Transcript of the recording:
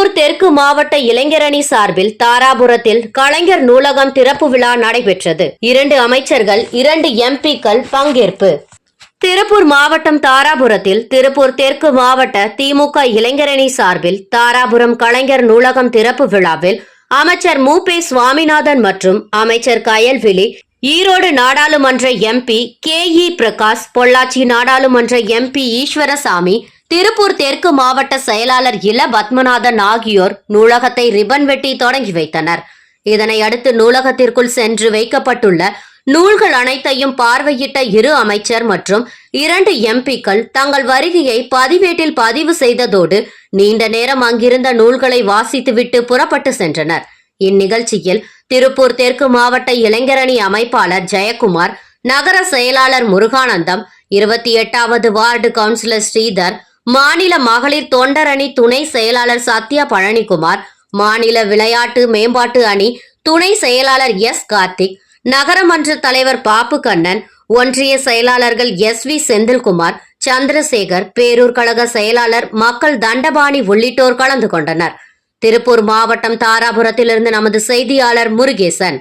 திருப்பூர் தெற்கு மாவட்ட இளைஞரணி சார்பில் தாராபுரத்தில் கலைஞர் நூலகம் திறப்பு விழா நடைபெற்றது. இரண்டு அமைச்சர்கள் இரண்டு எம்பிக்கள் பங்கேற்பு. திருப்பூர் மாவட்டம் தாராபுரத்தில் திருப்பூர் தெற்கு மாவட்ட திமுக இளைஞரணி சார்பில் தாராபுரம் கலைஞர் நூலகம் திறப்பு விழாவில் அமைச்சர் மு. பே. சுவாமிநாதன் மற்றும் அமைச்சர் கயல்விழி ஈரோடு நாடாளுமன்ற MP K E Prakash Pollachi நாடாளுமன்ற எம்பி ஈஸ்வரசாமி திருப்பூர் தெற்கு மாவட்ட செயலாளர் இள பத்மநாதன் ஆகியோர் நூலகத்தை ரிபன் வெட்டி தொடங்கி வைத்தனர். இதனை அடுத்து நூலகத்திற்குள் சென்று வைக்கப்பட்டுள்ள நூல்கள் அனைத்தையும் பார்வையிட்ட இரு அமைச்சர் மற்றும் இரண்டு எம்பிக்கள் தங்கள் வருகையை பதிவேட்டில் பதிவு செய்ததோடு நீண்ட நேரம் அங்கிருந்த நூல்களை வாசித்துவிட்டு புறப்பட்டு சென்றனர். இந்நிகழ்ச்சியில் திருப்பூர் தெற்கு மாவட்ட இளைஞரணி அமைப்பாளர் ஜெயக்குமார் நகர செயலாளர் முருகானந்தம் இருபத்தி எட்டாவது வார்டு கவுன்சிலர் ஸ்ரீதர் மாநில மகளிர் தொண்டர் அணி துணை செயலாளர் சத்யா பழனிக்குமார் மாநில விளையாட்டு மேம்பாட்டு அணி துணை செயலாளர் எஸ் கார்த்திக் நகரமன்ற தலைவர் பாப்பு கண்ணன் ஒன்றிய செயலாளர்கள் எஸ் வி செந்தில்குமார் சந்திரசேகர் பேரூர் கழக செயலாளர் மக்கள் தண்டபாணி உள்ளிட்டோர் கலந்து கொண்டனர். திருப்பூர் மாவட்டம் தாராபுரத்திலிருந்து நமது செய்தியாளர் முருகேசன்.